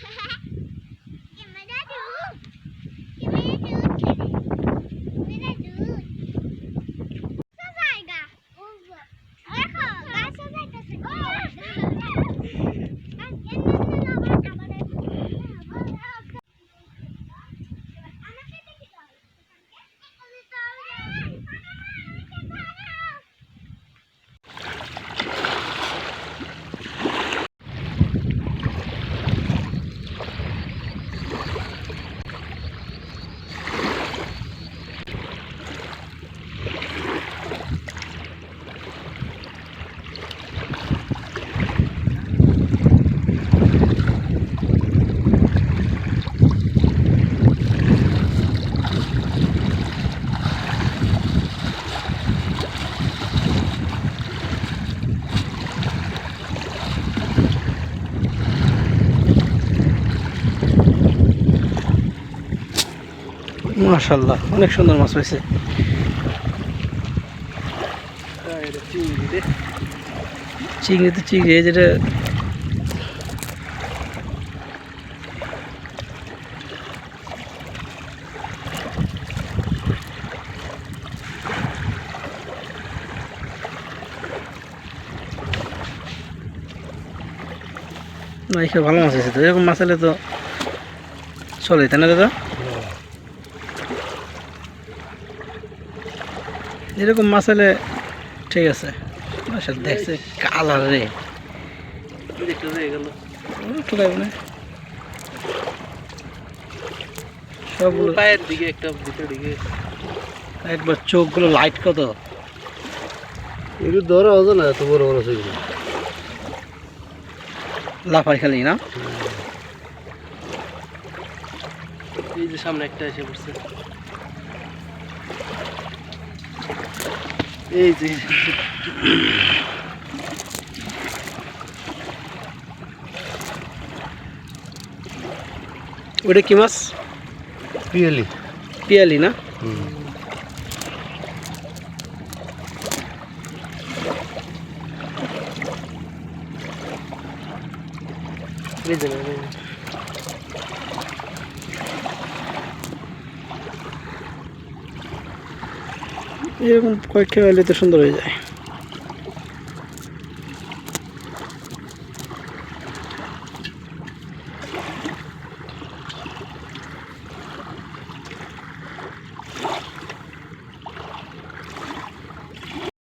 Ha ha ha! মাশাল্লাহ অনেক সুন্দর মাছ হয়েছে। চিংড়ি তো চিংড়ি যেটা ভালো মাছ আছে তো। এরকম মাছ হলে তো চলে তাই না দাদা? এরকম মাছ হলে ঠিক আছে। দেখছে কালার রে। ঠুকাইব না। সবগুলো পায়ের দিকে একটা ভিতর দিকে। একবার চোখগুলো লাইট কত? এগুলো ধরা হতো না এত বড় বড় সেগুলো লাফাই খালি না? এই যে সামনে একটা এসে পড়ছে। এই যে। ওটা কি মাছ? পিয়ালি। পিয়ালি না? এই যে। এরকম কয়েকটা হলে তো সুন্দর হয়ে যায়।